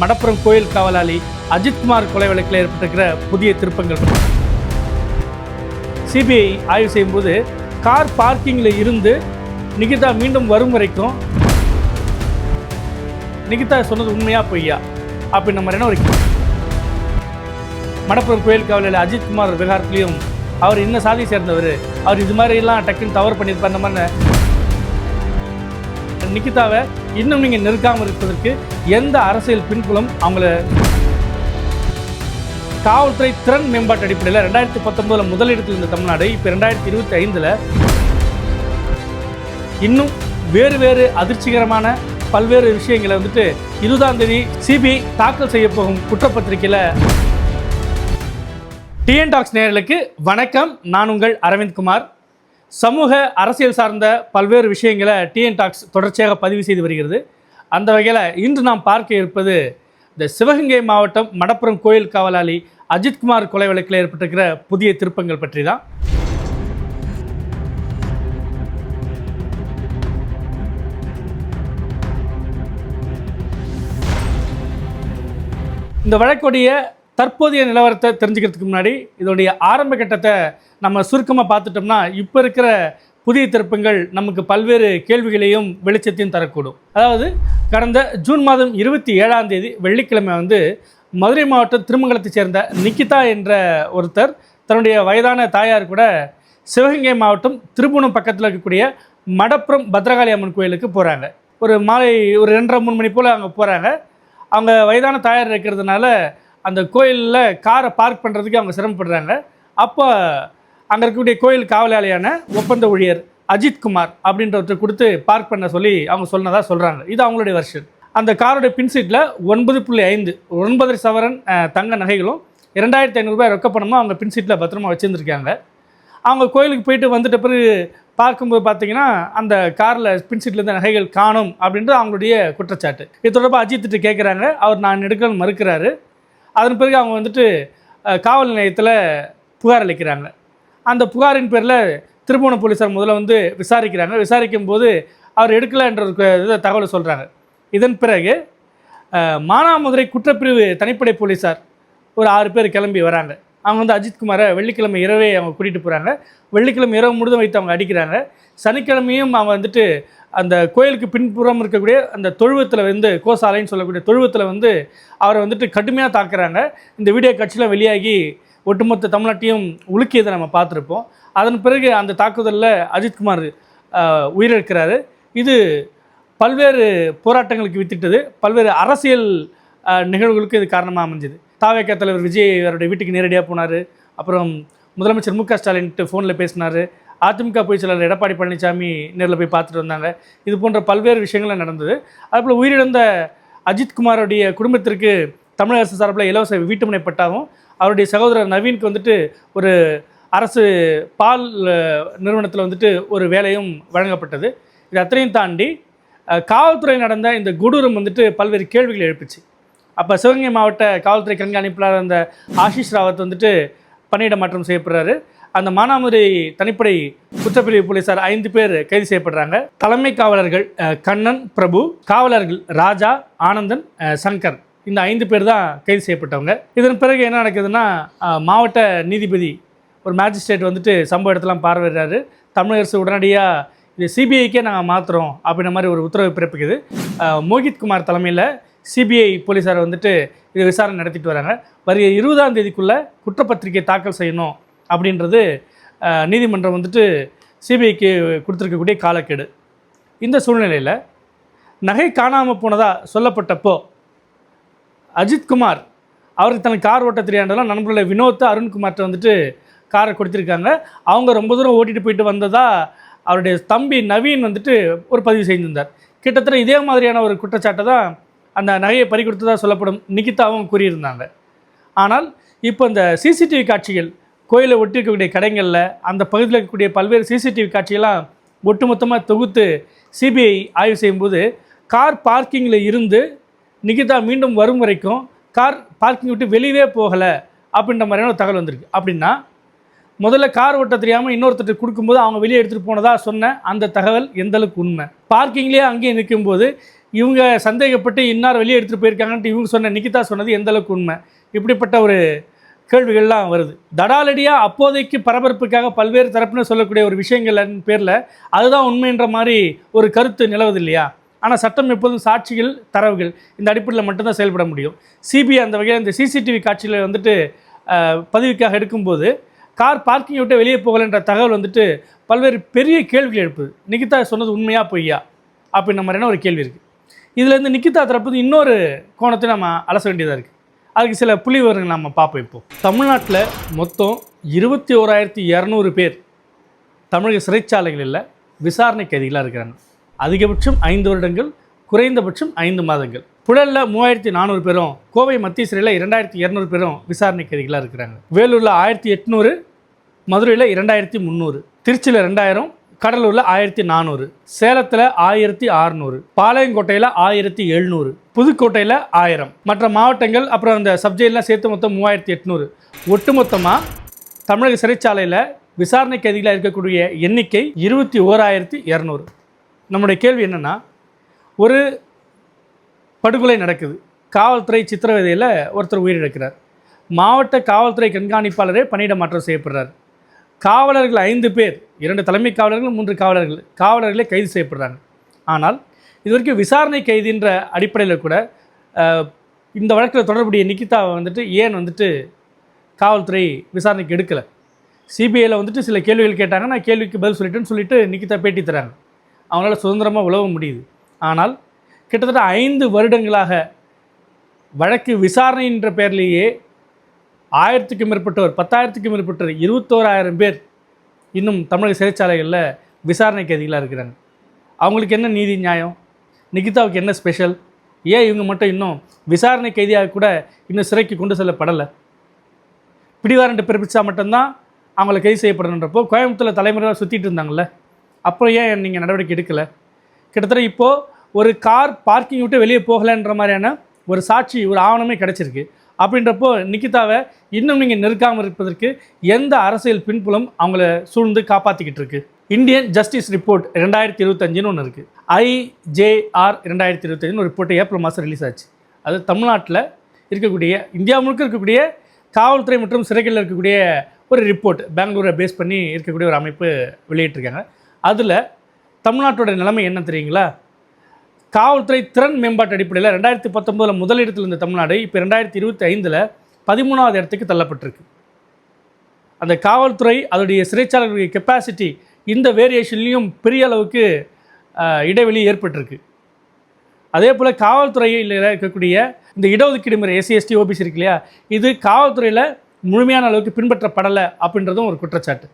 மடப்புறம் கோயில் காவலாளி அஜித்குமார் கொலை வழக்கில் ஏற்பட்டிருக்கிற புதிய திருப்பங்கள். சிபிஐ ஆய்வு செய்யும்போது கார் பார்க்கிங்கில் இருந்து நிகிதா மீண்டும் வரும் வரைக்கும் நிகிதா சொன்னது உண்மையா பொய்யா? அப்படின்னு நம்ம என்ன வரைக்கும் மடப்புறம் கோயில் காவலாளி அஜித்குமார் விவகாரத்துலேயும் அவர் என்ன சாதி சேர்ந்தவர். அவர் இது மாதிரிலாம் டக்குன்னு தவறு பண்ணியிருப்பார் அந்த மாதிரி நிக்கிதாவை இன்னும் நீங்கள் நெருக்காமல் இருப்பதற்கு எந்த அரசியல் பின்புலம் அவங்கள காவல்துறை திறன் மேம்பாட்டு அடிப்படையில் ரெண்டாயிரத்தி பத்தொன்பதில் முதலிடத்தில் இருந்த தமிழ்நாடு இப்போ ரெண்டாயிரத்தி இருபத்தி ஐந்தில் இன்னும் வேறு வேறு அதிர்ச்சிகரமான பல்வேறு விஷயங்களை வந்துட்டு இருபதாம் தேதி சிபிஐ தாக்கல் செய்ய போகும் குற்றப்பத்திரிகையில் டிஎன் டாக்ஸ் நேர்களுக்கு வணக்கம். நான் உங்கள் அரவிந்த் குமார். சமூக அரசியல் சார்ந்த பல்வேறு விஷயங்களை டிஎன் டாக்ஸ் தொடர்ச்சியாக பதிவு செய்து வருகிறது. அந்த வகையில் இன்று நாம் பார்க்க இருப்பது இந்த சிவகங்கை மாவட்டம் மடப்புறம் கோயில் காவலாளி அஜித்குமார் கொலை வழக்கில் ஏற்பட்டிருக்கிற புதிய திருப்பங்கள் பற்றி தான் இந்த வழக்குடைய தற்போதைய நிலவரத்தை தெரிஞ்சுக்கிறதுக்கு முன்னாடி இதோடைய ஆரம்ப கட்டத்தை நம்ம சுருக்கமாக பார்த்துட்டோம்னா இப்போ இருக்கிற புதிய திருப்பங்கள் நமக்கு பல்வேறு கேள்விகளையும் வெளிச்சத்தையும் தரக்கூடும். அதாவது கடந்த ஜூன் மாதம் இருபத்தி ஏழாம் தேதி வெள்ளிக்கிழமை வந்து மதுரை மாவட்டம் திருமங்கலத்தைச் சேர்ந்த நிக்கிதா என்ற ஒருத்தர் தன்னுடைய வயதான தாயார் கூட சிவகங்கை மாவட்டம் திருப்புணம் பக்கத்தில் இருக்கக்கூடிய மடப்புறம் பத்ரகாளி அம்மன் கோயிலுக்கு போகிறாங்க ஒரு மாலை ஒரு ரெண்டரை மூணு மணி போல் அங்கே போகிறாங்க அவங்க வயதான தாயார் இருக்கிறதுனால அந்த கோயிலில் காரை பார்க் பண்ணுறதுக்கு அவங்க சிரமப்படுறாங்க. அப்போ அங்கே இருக்கக்கூடிய கோயில் காவலாளியான ஒப்பந்த ஊழியர் அஜித் குமார் அப்படின்றவற்றை கொடுத்து பார்க் பண்ண சொல்லி அவங்க சொன்னதாக சொல்கிறாங்க இது அவங்களுடைய வருஷன் அந்த காரோட பின் சீட்டில் ஒன்பது புள்ளி ஐந்து ஒன்பதரை சவரன் தங்க நகைகளும் இரண்டாயிரத்தி ஐநூறுரூபாய் ரொக்கப்பணமும் அவங்க பின் சீட்டில் பத்திரமா வச்சுருந்துருக்காங்க. அவங்க கோயிலுக்கு போயிட்டு வந்துட்ட பிறகு பார்க்கும்போது பார்த்தீங்கன்னா அந்த காரில் பின் சீட்டில் இருந்த நகைகள் காணும் அப்படின்றது அவங்களுடைய குற்றச்சாட்டு. இது தொடர்பாக அஜித்திட்டு கேட்குறாங்க அவர் நான் எடுக்கணும்னு மறுக்கிறாரு. அதன் பிறகு அவங்க வந்துட்டு காவல் நிலையத்தில் புகார் அளிக்கிறாங்க. அந்த புகாரின் பேரில் திருமண போலீஸார் முதல்ல வந்து விசாரிக்கிறாங்க. விசாரிக்கும் போது அவர் எடுக்கலைன்ற ஒரு இதை தகவலை சொல்கிறாங்க இதன் பிறகு மானாமதுரை குற்றப்பிரிவு தனிப்படை போலீஸார் ஒரு ஆறு பேர் கிளம்பி வராங்க. அவங்க வந்து அஜித்குமாரை வெள்ளிக்கிழமை இரவே அவங்க கூட்டிகிட்டு போகிறாங்க வெள்ளிக்கிழமை இரவு முழுதும் வைத்து அவங்க அடிக்கிறாங்க. சனிக்கிழமையும் அவங்க வந்துட்டு அந்த கோயிலுக்கு பின்புறம் இருக்கக்கூடிய அந்த தொழுவத்தில் வந்து கோசாலைன்னு சொல்லக்கூடிய தொழுவத்தில் வந்து அவரை வந்துட்டு கடுமையாக தாக்குறாங்க. இந்த வீடியோ காட்சியில் வெளியாகி ஒட்டுமொத்த தமிழ்நாட்டையும் உலுக்கியதை நம்ம பார்த்துருப்போம். அதன் பிறகு அந்த தாக்குதலில் அஜித்குமார் உயிரிழக்கிறாரு. இது பல்வேறு போராட்டங்களுக்கு வித்திட்டது. பல்வேறு அரசியல் நிகழ்வுகளுக்கு இது காரணமாக அமைஞ்சது. தாவேக்கா தலைவர் விஜய் அவருடைய வீட்டுக்கு நேரடியாக போனார். அப்புறம் முதலமைச்சர் மு க ஸ்டாலின்ட்டு ஃபோனில் பேசினார். அதிமுக பொதுச் செயலாளர் எடப்பாடி பழனிசாமி நேரில் போய் பார்த்துட்டு வந்தாங்க. இது போன்ற பல்வேறு விஷயங்கள் நடந்தது. அதுபோல் உயிரிழந்த அஜித்குமாரோடைய குடும்பத்திற்கு தமிழக அரசு சார்பில் இலவச வீட்டுமனை பட்டாவும் அவருடைய சகோதரர் நவீனுக்கு வந்துட்டு ஒரு அரசு பால் நிறுவனத்தில் வந்துட்டு ஒரு வேலையும் வழங்கப்பட்டது. இது அத்தனையும் தாண்டி காவல்துறை நடந்த இந்த கொடூரம் வந்துட்டு பல்வேறு கேள்விகள் எழுப்புச்சு. அப்போ சிவகங்கை மாவட்ட காவல்துறை கண்காணிப்பாளர் அந்த ஆஷிஷ் ராவத் வந்துட்டு பணியிட மாற்றம் செய்யப்படுறாரு. அந்த மானாமதுரை தனிப்படை குற்றப்பிரிவு போலீசார் ஐந்து பேர் கைது செய்யப்படுறாங்க. தலைமை காவலர்கள் கண்ணன் பிரபு காவலர்கள் ராஜா ஆனந்தன் சங்கர். இந்த ஐந்து பேர் தான் கைது செய்யப்பட்டவங்க. இதன் பிறகு என்ன நடக்குதுன்னா மாவட்ட நீதிபதி ஒரு மேஜிஸ்ட்ரேட் வந்துட்டு சம்பவ இடத்தெல்லாம் பார்வையிடுறாரு. தமிழக அரசு உடனடியாக இது சிபிஐக்கே நாங்கள் மாற்றுறோம் அப்படின்ற மாதிரி ஒரு உத்தரவு பிறப்பிக்குது. அஹ், மோகித் குமார் தலைமையில் சிபிஐ போலீஸார் வந்துட்டு இது விசாரணை நடத்திட்டு வராங்க. வருகிற இருபதாம் தேதிக்குள்ளே குற்றப்பத்திரிகை தாக்கல் செய்யணும் அப்படின்றது நீதிமன்றம் வந்துட்டு சிபிஐக்கு கொடுத்துருக்கக்கூடிய காலக்கெடு. இந்த சூழ்நிலையில் நகை காணாமல் போனதாக சொல்லப்பட்டப்போ அஜித்குமார் அவருக்கு தனக்கு கார் ஓட்ட தெரியாண்டெல்லாம் நண்பர்கள வினோத் அருண்குமார்கிட்ட வந்துட்டு காரை கொடுத்துருக்காங்க. அவங்க ரொம்ப தூரம் ஓட்டிகிட்டு போயிட்டு வந்ததா அவருடைய தம்பி நவீன் வந்துட்டு ஒரு பதிவு செய்திருந்தார். கிட்டத்தட்ட இதே மாதிரியான ஒரு குற்றச்சாட்டை தான் அந்த நகையை பறி கொடுத்ததாக சொல்லப்படும் நிகிதாவும் கூறியிருந்தாங்க. ஆனால் இப்போ இந்த சிசிடிவி காட்சிகள் கோயிலை ஒட்டி இருக்கக்கூடிய கடைகளில் அந்த பகுதியில் இருக்கக்கூடிய பல்வேறு சிசிடிவி காட்சியெல்லாம் ஒட்டுமொத்தமாக தொகுத்து சிபிஐ ஆய்வு செய்யும்போது கார் பார்க்கிங்கில் இருந்து நிகிதா மீண்டும் வரும் வரைக்கும் கார் பார்க்கிங் விட்டு வெளியவே போகலை அப்படின்ற மாதிரியான ஒரு தகவல் வந்திருக்கு. அப்படின்னா முதல்ல கார் ஓட்ட தெரியாமல் இன்னொருத்தர் கொடுக்கும்போது அவங்க வெளியே எடுத்துகிட்டு போனதாக சொன்ன அந்த தகவல் எந்த அளவுக்கு உண்மை? பார்க்கிங்லேயே அங்கேயே நிற்கும்போது இவங்க சந்தேகப்பட்டு இன்னார் வெளியே எடுத்துகிட்டு போயிருக்காங்கன்ட்டு இவங்க சொன்ன நிகிதா சொன்னது எந்தளவுக்கு உண்மை? இப்படிப்பட்ட ஒரு கேள்விகள்லாம் வருது. தடாலடியாக அப்போதைக்கு பரபரப்புக்காக பல்வேறு தரப்பினர் சொல்லக்கூடிய ஒரு விஷயங்கள் பேரில் அதுதான் உண்மைன்ற மாதிரி ஒரு கருத்து நிலவுது இல்லையா? ஆனால் சட்டம் எப்போதும் சாட்சிகள் தரவுகள். இந்த அடிப்படையில் மட்டும்தான் செயல்பட முடியும். சிபிஐ அந்த வகையில் இந்த சிசிடிவி காட்சியில் வந்துட்டு பதிவுக்காக எடுக்கும்போது கார் பார்க்கிங் விட்டு வெளியே போகலைன்ற தகவல் வந்துட்டு பல்வேறு பெரிய கேள்விகள் எழுப்புது. நிகிதா சொன்னது உண்மையா பொய்யா? அப்படின்ற மாதிரியான ஒரு கேள்வி இருக்குது இதுலேருந்து நிக்கிதா தரப்பு இன்னொரு கோணத்தை நம்ம அலச வேண்டியதாக இருக்குது அதுக்கு சில புள்ளி விவரங்கள் நம்ம பார்ப்போம் இப்போ. தமிழ்நாட்டில் மொத்தம் இருபத்தி ஓராயிரத்தி இரநூறு பேர் தமிழக சிறைச்சாலைகளில் விசாரணை கைதிகளாக இருக்கிறாங்க. அதிகபட்சம் ஐந்து வருடங்கள் குறைந்தபட்சம் ஐந்து மாதங்கள். புழலில் மூவாயிரத்தி நானூறு பேரும் கோவை மத்திய சிறையில் இரண்டாயிரத்தி இரநூறு பேரும் விசாரணை கைதிகளாக இருக்கிறாங்க. வேலூரில் ஆயிரத்தி எட்நூறு மதுரையில் இரண்டாயிரத்தி முந்நூறு திருச்சியில் ரெண்டாயிரம் கடலூரில் ஆயிரத்தி நானூறு சேலத்தில் ஆயிரத்தி ஆறுநூறு பாளையங்கோட்டையில் ஆயிரத்தி எழுநூறு புதுக்கோட்டையில் ஆயிரம். மற்ற மாவட்டங்கள் அப்புறம் அந்த சப்ஜெக்ட்லாம் சேர்த்து மொத்தம் மூவாயிரத்தி எட்நூறு. ஒட்டுமொத்தமாக தமிழக சிறைச்சாலையில் விசாரணை கைதிகளாக இருக்கக்கூடிய எண்ணிக்கை இருபத்தி ஓராயிரத்தி இரநூறு. நம்முடைய கேள்வி என்னென்னா ஒரு படுகொலை நடக்குது. காவல்துறை சித்திரவதையில் ஒருத்தர் உயிரிழக்கிறார். மாவட்ட காவல்துறை கண்காணிப்பாளரே பணியிட மாற்றம் செய்யப்படுறார். காவலர்கள் ஐந்து பேர் இரண்டு தலைமை காவலர்கள் மூன்று காவலர்கள் காவலர்களே கைது செய்யப்படுறாங்க. ஆனால் இது வரைக்கும் விசாரணை கைதின்ற அடிப்படையில் கூட இந்த வழக்கில் தொடர்புடைய நிக்கிதாவை வந்துட்டு ஏன் வந்துட்டு காவல்துறை விசாரணைக்கு எடுக்கலை? சிபிஐயில் வந்துட்டு சில கேள்விகள் கேட்டாங்க. நான் கேள்விக்கு பதில் சொல்லிட்டேன்னு சொல்லிட்டு நிக்கிதா பேட்டி தராங்க. அவங்களால சுதந்திரமாக உழவ முடியுது. ஆனால் கிட்டத்தட்ட ஐந்து வருடங்களாக வழக்கு விசாரணைன்ற பேர்லேயே ஆயிரத்துக்கும் மேற்பட்டோர் பத்தாயிரத்துக்கும் மேற்பட்டோர் இருபத்தோராயிரம் பேர் இன்னும் தமிழக சிறைச்சாலைகளில் விசாரணை கைதிகளாக இருக்கிறாங்க. அவங்களுக்கு என்ன நீதி நியாயம்? நிகிதாவுக்கு என்ன ஸ்பெஷல் ஏன் இவங்க மட்டும் இன்னும் விசாரணை கைதியாக கூட இன்னும் சிறைக்கு கொண்டு செல்லப்படலை? பிடிவாரண்ட் பிறப்பிச்சா மட்டும்தான் அவங்கள கைது செய்யப்படணுன்றப்போ கோயம்புத்தூரில் தலைமுறையாக சுற்றிட்டு இருந்தாங்கல்ல? அப்புறம் ஏன் நீங்கள் நடவடிக்கை எடுக்கலை? கிட்டத்தட்ட இப்போது ஒரு கார் பார்க்கிங் விட்டு வெளியே போகலைன்ற மாதிரியான ஒரு சாட்சி ஒரு ஆவணமே கிடச்சிருக்கு. அப்படின்றப்போ நிக்கிதாவை இன்னும் நீங்கள் நெருக்காமல் இருப்பதற்கு எந்த அரசியல் பின்புலம் அவங்கள சூழ்ந்து காப்பாற்றிக்கிட்டு இருக்கு? இந்தியன் ஜஸ்டிஸ் ரிப்போர்ட் ரெண்டாயிரத்தி இருபத்தஞ்சுன்னு ஒன்று இருக்குது ஐஜேஆர் ரெண்டாயிரத்தி இருபத்தஞ்சுன்னு ஒரு ரிப்போர்ட் ஏப்ரல் மாதம் ரிலீஸ் ஆச்சு. அது தமிழ்நாட்டில் இருக்கக்கூடிய இந்தியா முழுக்க இருக்கக்கூடிய காவல்துறை மற்றும் சிறைகளில் இருக்கக்கூடிய ஒரு ரிப்போர்ட் பெங்களூரை பேஸ் பண்ணி இருக்கக்கூடிய ஒரு அமைப்பு வெளியிட்டிருக்காங்க. அதில் தமிழ்நாட்டோட நிலைமை என்ன தெரியுங்களா? காவல்துறை திறன் மேம்பாட்டு அடிப்படையில் ரெண்டாயிரத்தி பத்தொம்போதில் முதலிடத்தில் இருந்த தமிழ்நாடு இப்போ ரெண்டாயிரத்தி இருபத்தி ஐந்தில் பதிமூணாவது இடத்துக்கு தள்ளப்பட்டிருக்கு. அந்த காவல்துறை அதோடைய சிறைச்சாலைகளுடைய கெப்பாசிட்டி இந்த வேரியேஷன்லேயும் பெரிய அளவுக்கு இடைவெளி ஏற்பட்டிருக்கு. அதே போல் காவல்துறையில் இருக்கக்கூடிய இந்த இடஒதுக்கீடு முறை எஸ்சி எஸ்டி ஓபிசி இருக்கு இல்லையா? இது காவல்துறையில் முழுமையான அளவுக்கு பின்பற்றப்படலை அப்படின்றதும் ஒரு குற்றச்சாட்டு.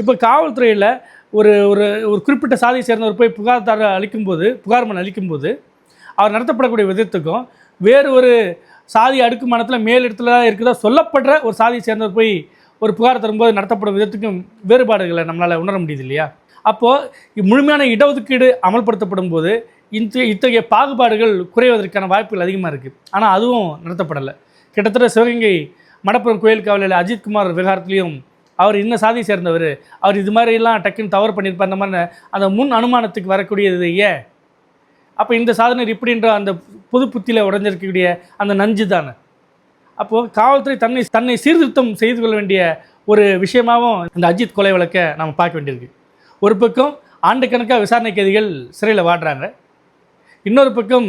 இப்போ காவல்துறையில் ஒரு ஒரு ஒரு குறிப்பிட்ட சாதியை சேர்ந்தவர் போய் புகார்தார அளிக்கும்போது புகார் மனு அளிக்கும்போது அவர் நடத்தப்படக்கூடிய விதத்துக்கும் வேறு ஒரு சாதி அடுக்கு அடுக்குமானத்தில் மேலிடத்தில் இருக்குதா சொல்லப்படுற ஒரு சாதியை சேர்ந்தவர் போய் ஒரு புகார் தரும்போது நடத்தப்படும் விதத்துக்கும் வேறுபாடுகளை நம்மளால் உணர முடியுது இல்லையா? அப்போது முழுமையான இடஒதுக்கீடு அமல்படுத்தப்படும் போது இந்த இத்தகைய பாகுபாடுகள் குறைவதற்கான வாய்ப்புகள் அதிகமாக இருக்குது ஆனால் அதுவும் நடத்தப்படலை. கிட்டத்தட்ட சிவகங்கை மடப்புறம் கோயில் காவலில் அஜித்குமார் விவகாரத்துலேயும் அவர் இன்ன சாதியை சேர்ந்தவர். அவர் இது மாதிரிலாம் டக்குன்னு தவறு பண்ணியிருப்பார். அந்த மாதிரி அந்த முன் அனுமானத்துக்கு வரக்கூடியது ஏன்? அப்போ இந்த சாதனர் இப்படின்ற அந்த புது புத்தியில் உடஞ்சிருக்கக்கூடிய அந்த நஞ்சு தானே? அப்போது காவல்துறை தன்னை தன்னை சீர்திருத்தம் செய்து கொள்ள வேண்டிய ஒரு விஷயமாகவும் இந்த அஜித் கொலை வழக்கை நம்ம பார்க்க வேண்டியிருக்கு. ஒரு பக்கம் ஆண்டுக்கணக்காக விசாரணை கைதிகள் சிறையில் வாடுறாங்க இன்னொரு பக்கம்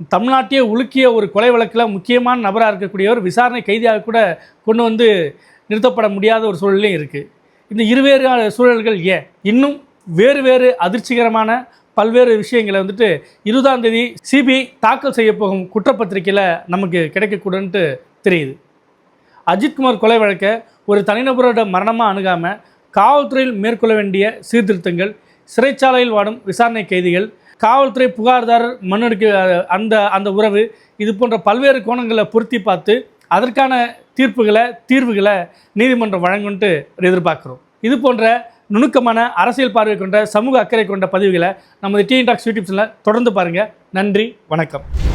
தமிழ்நாட்டையே உலுக்கிய ஒரு கொலை வழக்கில் முக்கியமான நபராக இருக்கக்கூடியவர் விசாரணை கைதியாக கூட கொண்டு வந்து நிறுத்தப்பட முடியாத ஒரு சூழலையும் இருக்குது இந்த இருவேறு சூழல்கள் ஏன்? இன்னும் வேறு வேறு அதிர்ச்சிகரமான பல்வேறு விஷயங்களை வந்துட்டு இருபதாம் தேதி சிபிஐ தாக்கல் செய்ய போகும் குற்றப்பத்திரிக்கையில் நமக்கு கிடைக்கக்கூடன்ட்டு தெரியுது. அஜித்குமார் கொலை வழக்கை ஒரு தனிநபரோட மரணமாக அணுகாமல் காவல்துறையில் மேற்கொள்ள வேண்டிய சீர்திருத்தங்கள் சிறைச்சாலையில் வாடும் விசாரணை கைதிகள் காவல்துறை புகார்தாரர் மண்ணெடுக்க அந்த அந்த உறவு இது போன்ற பல்வேறு கோணங்களை பொருத்தி பார்த்து அதற்கான தீர்ப்புகளை தீர்வுகளை நீதிமன்றம் வழங்குன்ட்டு எதிர்பார்க்குறோம். இது போன்ற நுணுக்கமான அரசியல் பார்வை கொண்ட சமூக அக்கறை கொண்ட பதிவுகளை நமது டிஎன் டாக்ஸ் யூடியூப் சேனலில் தொடர்ந்து பாருங்கள் நன்றி வணக்கம்.